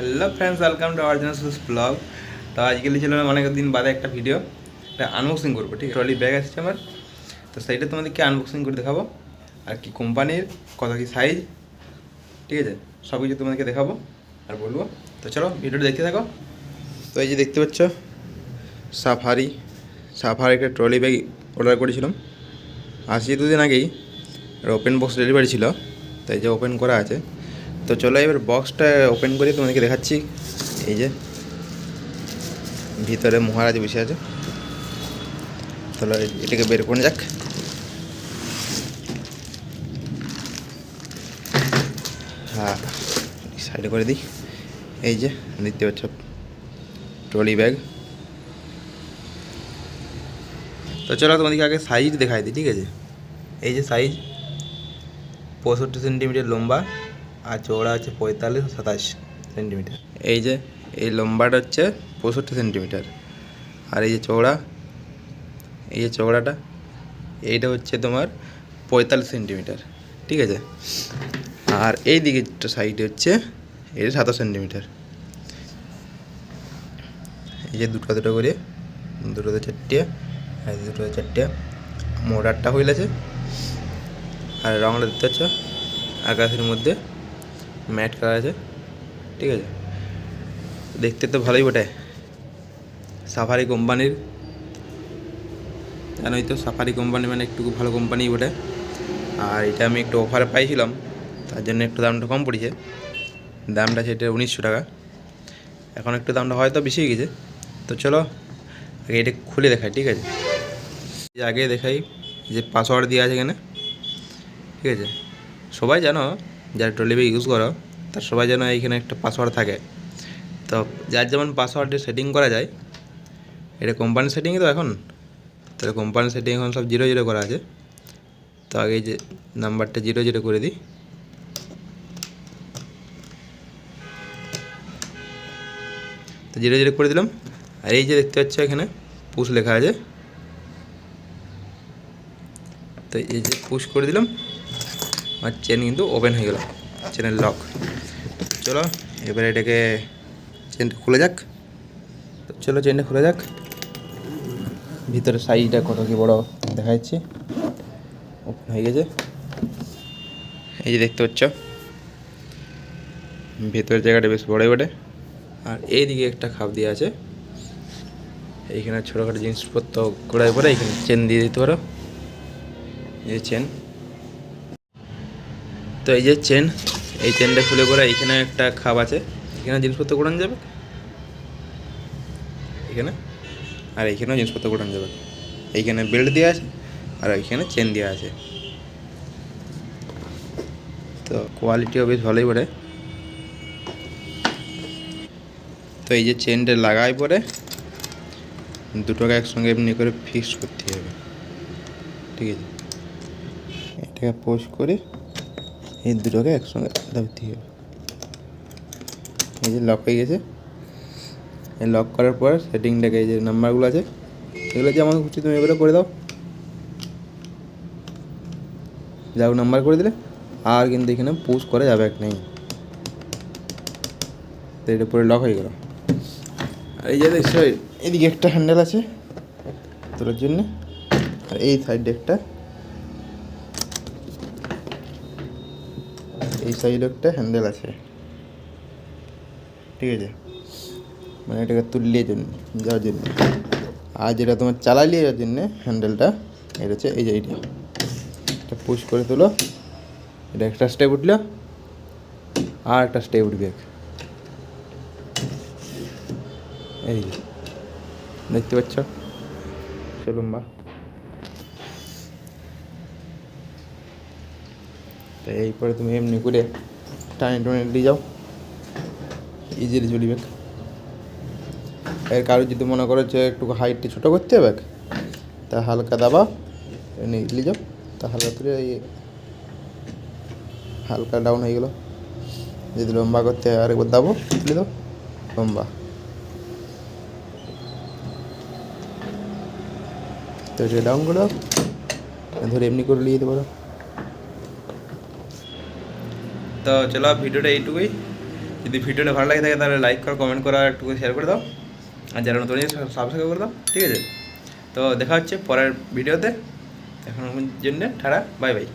Hello friends welcome to our original blog তো আজকে ছিল অনেক দিন বাদে একটা ভিডিও এটা আনবক্সিং করব, ঠিক ট্রলি ব্যাগ আসছে আমার। তো সেইটা তোমাদেরকে আনবক্সিং করে দেখাবো। আর কি কোম্পানির, কত কি সাইজ ঠিক আছে? সব কিছু তোমাদেরকে দেখাবো আর বলব। তো চলো ভিডিওটা দেখতে থাকো। তো এই যে দেখতে পাচ্ছ সাফারি সাফারি একটা ট্রলি ব্যাগ অর্ডার করেছিলাম। আসছে দুদিন আগেই ওপেন বক্স ডেলিভারি ছিল। তাই যে ওপেন করা আছে। তো চলো এবার বক্সটা ওপেন করে, তোমাদেরকে দেখাচ্ছি। এই যে, ভিতরে মহারাজ বসে আছে। চলো এটাকে বের করে যাক। হ্যাঁ সাইডে করে দিই। এই যে, দেখতে পাচ্ছ ট্রলি ব্যাগ তো চলো তোমাদেরকে আগে সাইজ দেখাই দিই, ঠিক আছে? এই যে সাইজ পঁয়ষট্টি সেন্টিমিটার লম্বা। আর চওড়া হচ্ছে পঁয়তাল্লিশ সাতাশ সেন্টিমিটার এই যে, এই লম্বাটা হচ্ছে পঁয়ষট্টি সেন্টিমিটার আর এই যে চওড়া, এই যে চওড়াটা, এইটা হচ্ছে তোমার পঁয়তাল্লিশ সেন্টিমিটার ঠিক আছে? আর এই দিকে সাইডে হচ্ছে এটা সাতাশ সেন্টিমিটার এই যে দুটো দুটো করে দুটোতে চারটে, আর দুটোতে চারটে মোটারটা হইল আছে আর রঙটা দেখতে পাচ্ছ? আকাশের মধ্যে ম্যাট করা আছে। ঠিক আছে? দেখতে তো ভালোই বটে। সাফারি কোম্পানির। জানোই তো সাফারি কোম্পানি মানে একটু ভালো কোম্পানি বটে। আর এটা আমি একটু অফারে পাইছিলাম, তার জন্য একটু দামটা কম পড়েছে। দামটা সেটা উনিশশো টাকা। এখন একটু দামটা হয়তো বেশি হয়ে গেছে। তো চলো, আগে এটা খুলে দেখাই, ঠিক আছে? আগে দেখাই যে পাসওয়ার্ড দেওয়া আছে এখানে। ঠিক আছে? সবাই জানো যারা ব্যাগ ইউজ করো, তার সবাই যেন এইখানে একটা পাসওয়ার্ড থাকে। তো যার যেমন পাসওয়ার্ডে সেটিং করা যায়, এটা কোম্পানির সেটিংই তো এখন? তাহলে কোম্পানির সেটিং এখন সব জিরো জিরো করা আছে। তো আগে যে নাম্বারটা জিরো জিরো করে দিই। তো জিরো জিরো করে দিলাম। আর এই যে দেখতে পাচ্ছ এখানে পুশ লেখা আছে। তো এই যে পুশ করে দিলাম। আর চেন কিন্তু ওপেন হয়ে গেল চেনের লক চলো, এবারে এটাকে চেনটা খুলে যাক। তো চলো চেনটা খুলে যাক। ভিতরে সাইজটা কত কি বড় দেখা যাচ্ছে ওপেন হয়ে গেছে। এই যে দেখতে পাচ্ছ, ভেতরের জায়গাটা বেশ বড় বটে। আর এইদিকে একটা খাপ দিয়ে আছে। এইখানে ছোটোখাটো জিনিসপত্র গোড়ায় পরে এখানে চেন দিয়ে দিতে পারো। এই চেন তো এই যে চেন এই চেনটা খুলে পরে এইখানে একটা খাপ আছে। এখানে জিনিসপত্র গোড়ানো যাবে। এখানে, আর এইখানেও জিনিসপত্র গোড়ানো যাবে। এইখানে বেল্ট দেওয়া আছে, আর এইখানে চেন দেওয়া আছে। তো কোয়ালিটিও বেশ ভালোই পড়ে তো এই যে চেনটা লাগাই পরে, দুটোকে একসঙ্গে এমনি করে ফিক্স করতে হবে। ঠিক আছে? এটাকে পোস্ট করে এই দুটোকে একসঙ্গে ধরতে হবে। এই যে লক হয়ে গেছে। এই লক করার পর সেটিংটাকে এই যে নাম্বারগুলো আছে, এগুলো যেমন খুশি তুমি এগুলো করে দাও। যাও নাম্বার করে দিলে, আর কিন্তু এখানে পুশ করা যাবে এক নেই। তো এটা পুরো লক হয়ে গেল। আর এই যে দেখছ, এদিকে একটা হ্যান্ডেল আছে, তোলার জন্য। আর এই সাইডে একটা এই সাইডে একটা হ্যান্ডেল আছে। ঠিক আছে? মানে এটাকে তুললে জন্য, যাওয়ার জন্য। আর যেটা তোমার চালালিয়ে যাওয়ার জন্যে হ্যান্ডেলটা এটা হচ্ছে এই যে এটা পুশ করে তোলো। এটা একটা স্টেপ উঠল। আর একটা স্টেপ উঠবে। এই দেখতে পাচ্ছ? চলুন বা। এইপরে তুমি এমনি করে টানে টানে দিয়ে যাও। ইজিলি চলিবে এর কারও যদি মনে করো যে একটু হাইটটা ছোটো করতে হবে, তা হালকা দাবা নিয়ে যাও। তা হালকা তুলে হালকা ডাউন হয়ে গেল। যদি লম্বা করতে হয় আরেকবার দাবো, তুলে দাও। লম্বা। তো এটা ডাউন করে দাও। ধরে এমনি করে নিয়ে যেতে পারো। তো চলো ভিডিওটা এইটুকুই। যদি ভিডিওটা ভালো লাগে থাকে তাহলে লাইক করো কমেন্ট করো, আর একটু শেয়ার করে দাও। আর যারা নতুন সাবস্ক্রাইব করে দাও, ঠিক আছে? তো দেখা হচ্ছে পরের ভিডিওতে। এখন জন্য ঠাড়া বাই বাই